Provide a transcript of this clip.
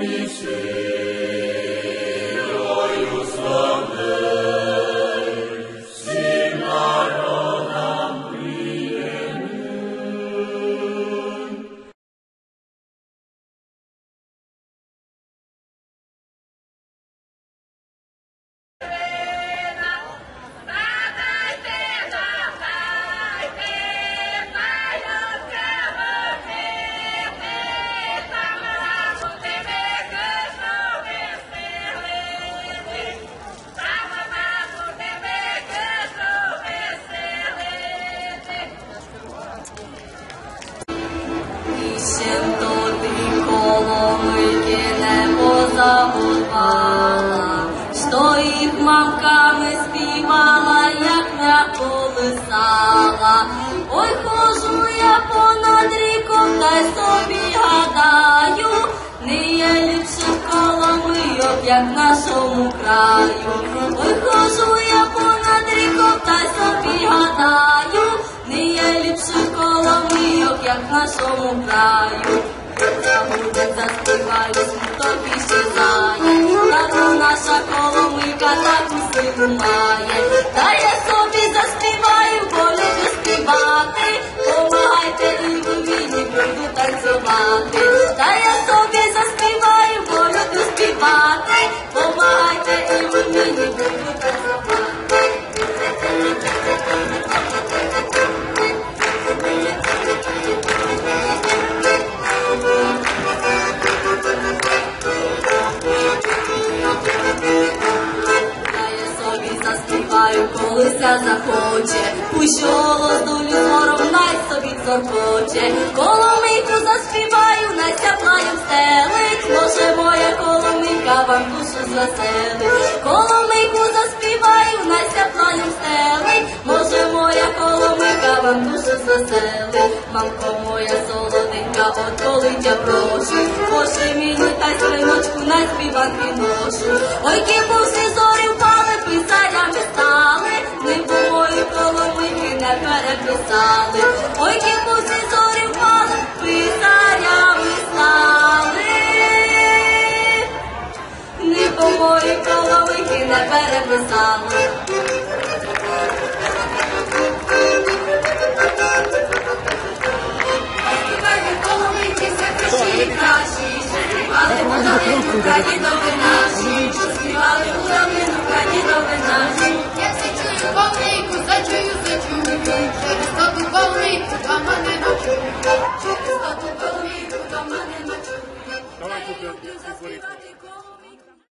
Miserere Сінтоти коломики не позабувала, що їх мамками співала, як не колисала. Ой, хожу я понад ріком, та й собі гадаю, не є ліпших коломийок, як нашому краю. Ой, хожу я коломийок, як в колися захоче, голос долю зором, най собі захоче, коломийку заспіваю, най сяплаю стелить, може моя коломийка вам душу заселить, коломийку заспіваю, най сяплаю стелить, може моя коломийка вам душу заселить, мамко моя солоденька, от тя прошу, Боже мені та й свиночку на співанки ношу, ой, кіпусі зорі впали, писарями стали, переписали, ой, кіпусі зорі впали, писарями стали, не бої коломийки не переписали. Співайте коломийки, святіші і кращі, співали у долину коломийку, зачую,